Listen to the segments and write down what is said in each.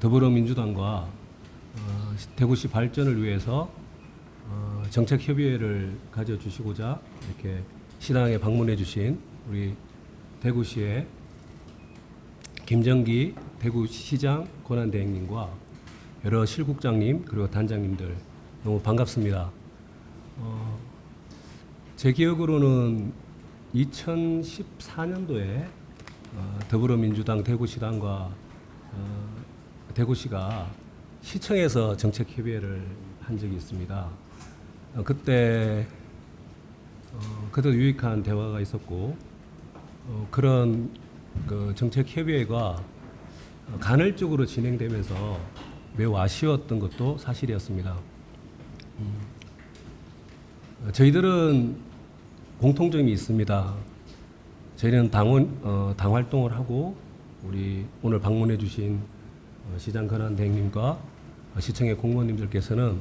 더불어민주당과 어, 대구시 발전을 위해서 어, 정책 협의회를 가져주시고자 이렇게 시당에 방문해 주신 우리 대구시의 김정기 대구시장 권한대행님과 여러 실국장님 그리고 단장님들 너무 반갑습니다. 어, 제 기억으로는 2014년도에 어, 더불어민주당 대구시당과 어, 대구시가 시청에서 정책 협의회를 한 적이 있습니다. 어, 그때 어, 그때도 유익한 대화가 있었고 어, 그런 그 정책 협의회가 어, 간헐적으로 진행되면서 매우 아쉬웠던 것도 사실이었습니다. 음, 어, 저희들은 공통점이 있습니다. 저희는 당원 어, 당 활동을 하고 우리 오늘 방문해 주신 어, 시장 권한 대행님과 어, 시청의 공무원님들께서는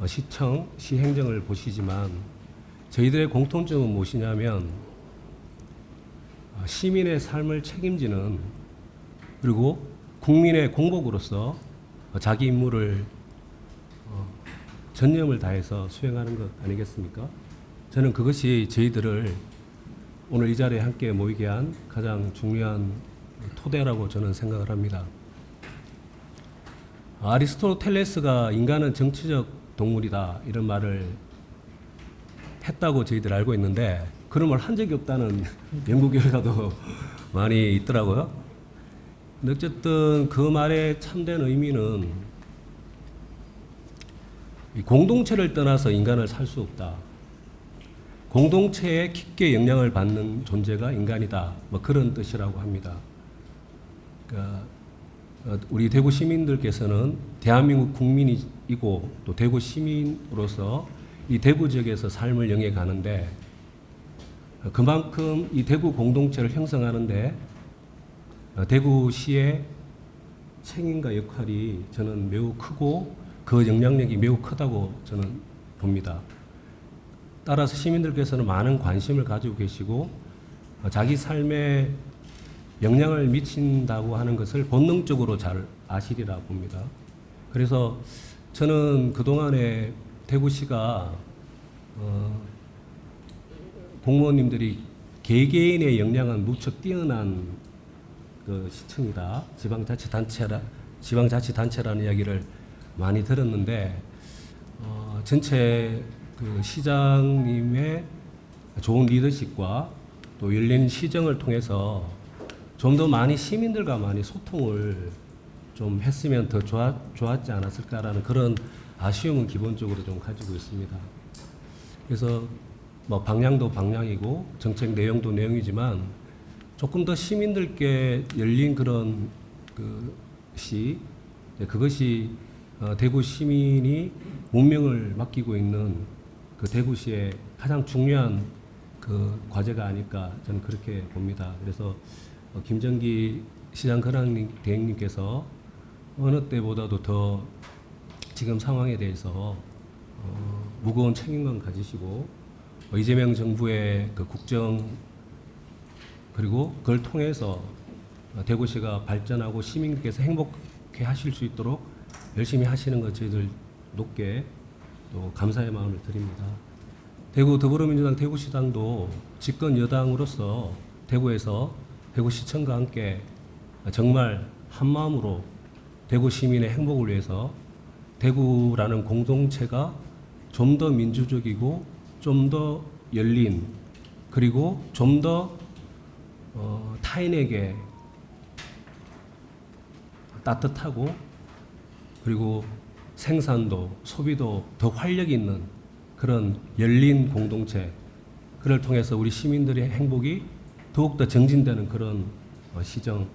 어, 시청 시 행정을 보시지만 저희들의 공통점은 무엇이냐면 어, 시민의 삶을 책임지는 그리고 국민의 공복으로서 어, 자기 임무를 어, 전념을 다해서 수행하는 것 아니겠습니까? 저는 그것이 저희들을 오늘 이 자리에 함께 모이게 한 가장 중요한 토대라고 저는 생각을 합니다. 아리스토텔레스가 인간은 정치적 동물이다 이런 말을 했다고 저희들 알고 있는데 그런 말 한 적이 없다는 연구 결과도 많이 있더라고요. 어쨌든 그 말의 참된 의미는 이 공동체를 떠나서 인간을 살 수 없다. 공동체에 깊게 영향을 받는 존재가 인간이다. 뭐 그런 뜻이라고 합니다. 그러니까 어, 우리 대구 시민들께서는 대한민국 국민이고 또 대구 시민으로서 이 대구 지역에서 삶을 영해 가는데 어, 그만큼 이 대구 공동체를 형성하는데 어, 대구시의 책임과 역할이 저는 매우 크고 그 영향력이 매우 크다고 저는 봅니다. 따라서 시민들께서는 많은 관심을 가지고 계시고 어, 자기 삶에 영향을 미친다고 하는 것을 본능적으로 잘 아시리라 봅니다. 그래서 저는 그동안에 대구시가 어, 공무원님들이 개개인의 역량은 무척 뛰어난 그 시청이다. 지방자치단체라 지방자치단체라는 이야기를 많이 들었는데 어, 전체 그 시장님의 좋은 리더십과 또 열린 시정을 통해서 좀 더 많이 시민들과 많이 소통을 좀 했으면 더 좋아, 좋았지 않았을까라는 그런 아쉬움은 기본적으로 좀 가지고 있습니다. 그래서 뭐 방향도 방향이고 정책 내용도 내용이지만 조금 더 시민들께 열린 그런 그시 그것이 어, 대구 시민이 운명을 맡기고 있는 그 대구시의 가장 중요한 그 과제가 아닐까 저는 그렇게 봅니다. 그래서 어, 김정기 시장 근황 대행님께서 어느 때보다도 더 지금 상황에 대해서 어, 무거운 책임감 가지시고 어, 이재명 정부의 그 국정 그리고 그걸 통해서 어, 대구시가 발전하고 시민께서 행복해 하실 수 있도록 열심히 하시는 것 저희들 높게 또 감사의 마음을 드립니다. 대구 더불어민주당 대구시당도 집권 여당으로서 대구에서 대구 시청과 함께 정말 한 마음으로 대구 시민의 행복을 위해서 대구라는 공동체가 좀 더 민주적이고 좀 더 열린 그리고 좀더 어, 타인에게 따뜻하고 그리고 생산도 소비도 더 활력 있는 그런 열린 공동체. 그를 통해서 우리 시민들의 행복이 더욱더 정진되는 그런 어, 시정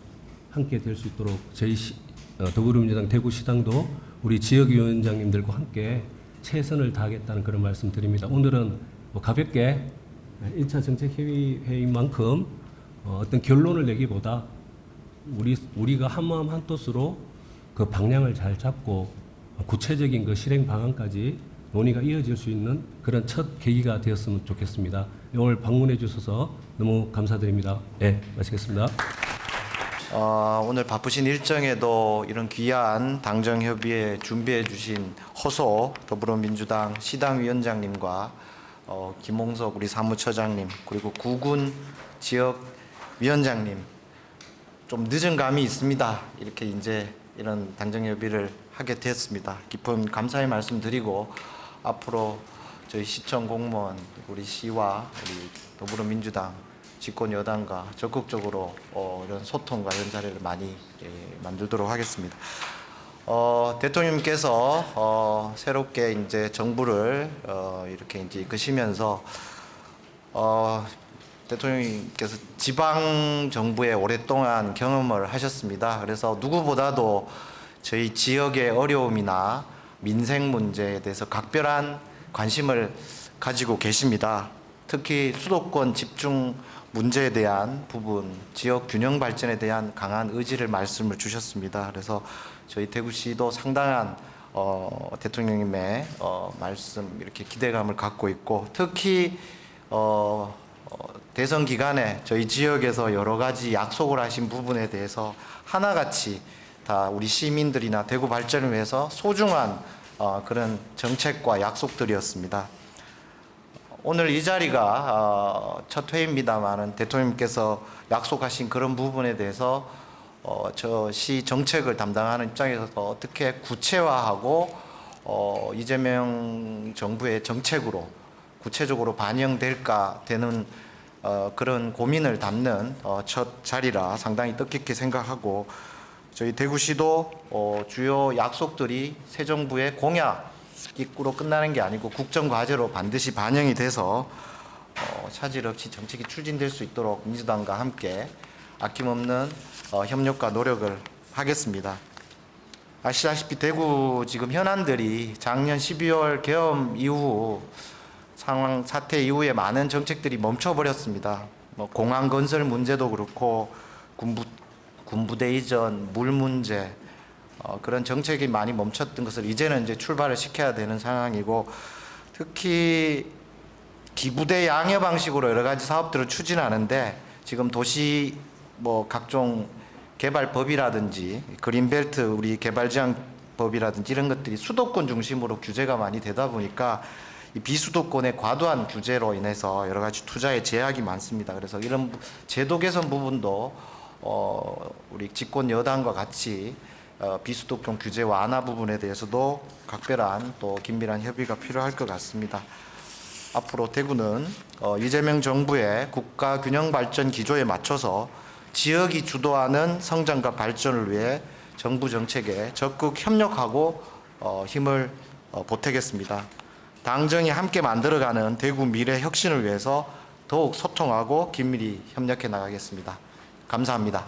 함께 될 수 있도록 저희 시, 어, 더불어민주당 대구시당도 우리 지역위원장님들과 함께 최선을 다하겠다는 그런 말씀 드립니다. 오늘은 뭐 가볍게 1차 정책회의인 만큼 어, 어떤 결론을 내기보다 우리, 우리가 한마음 한뜻으로 그 방향을 잘 잡고 구체적인 그 실행 방안까지 논의가 이어질 수 있는 그런 첫 계기가 되었으면 좋겠습니다. 오늘 방문해 주셔서 너무 감사드립니다. 네, 마치겠습니다. 어, 오늘 바쁘신 일정에도 이런 귀한 당정 협의회 준비해 주신 허소 더불어민주당 시당위원장님과 어, 김홍석 우리 사무처장님 그리고 구군 지역 위원장님 좀 늦은 감이 있습니다. 이렇게 이제 이런 당정 협의를 하게 됐습니다. 깊은 감사의 말씀 드리고 앞으로 저희 시청 공무원 우리 시와 우리 더불어민주당 집권 여당과 적극적으로 어, 이런 소통과 이런 자리를 많이 예, 만들도록 하겠습니다. 어, 대통령님께서 어, 새롭게 이제 정부를 어, 이렇게 이제 이끄시면서 어, 대통령님께서 지방 정부에 오랫동안 경험을 하셨습니다. 그래서 누구보다도 저희 지역의 어려움이나 민생 문제에 대해서 각별한 관심을 가지고 계십니다. 특히 수도권 집중 문제에 대한 부분, 지역 균형 발전에 대한 강한 의지를 말씀을 주셨습니다. 그래서 저희 대구시도 상당한 어, 대통령님의 어, 말씀 이렇게 기대감을 갖고 있고 특히 어, 어, 대선 기간에 저희 지역에서 여러 가지 약속을 하신 부분에 대해서 하나같이 다 우리 시민들이나 대구 발전을 위해서 소중한 어, 그런 정책과 약속들이었습니다. 오늘 이 자리가 어, 첫 회입니다만은 대통령님께서 약속하신 그런 부분에 대해서 어, 저시 정책을 담당하는 입장에서 어떻게 구체화하고 어, 이재명 정부의 정책으로 구체적으로 반영될까 되는 어, 그런 고민을 담는 어, 첫 자리라 상당히 뜻깊게 생각하고 저희 대구시도 어, 주요 약속들이 새 정부의 공약으로 끝나는 게 아니고 국정 과제로 반드시 반영이 돼서 어, 차질 없이 정책이 추진될 수 있도록 민주당과 함께 아낌없는 어, 협력과 노력을 하겠습니다. 아시다시피 대구 지금 현안들이 작년 12월 계엄 이후 상황 사태 이후에 많은 정책들이 멈춰버렸습니다. 뭐 공항 건설 문제도 그렇고 군부 군부대 이전, 물 문제 어, 그런 정책이 많이 멈췄던 것을 이제는 이제 출발을 시켜야 되는 상황이고 특히 기부대 양여 방식으로 여러 가지 사업들을 추진하는데 지금 도시 뭐 각종 개발법이라든지 그린벨트 우리 개발지향법이라든지 이런 것들이 수도권 중심으로 규제가 많이 되다 보니까 이 비수도권의 과도한 규제로 인해서 여러 가지 투자에 제약이 많습니다. 그래서 이런 부- 제도 개선 부분도 어 우리 집권 여당과 같이 어 비수도권 규제 완화 부분에 대해서도 각별한 또 긴밀한 협의가 필요할 것 같습니다. 앞으로 대구는 어, 이재명 정부의 국가 균형 발전 기조에 맞춰서 지역이 주도하는 성장과 발전을 위해 정부 정책에 적극 협력하고 어, 힘을 어, 보태겠습니다. 당정이 함께 만들어가는 대구 미래 혁신을 위해서 더욱 소통하고 긴밀히 협력해 나가겠습니다. 감사합니다.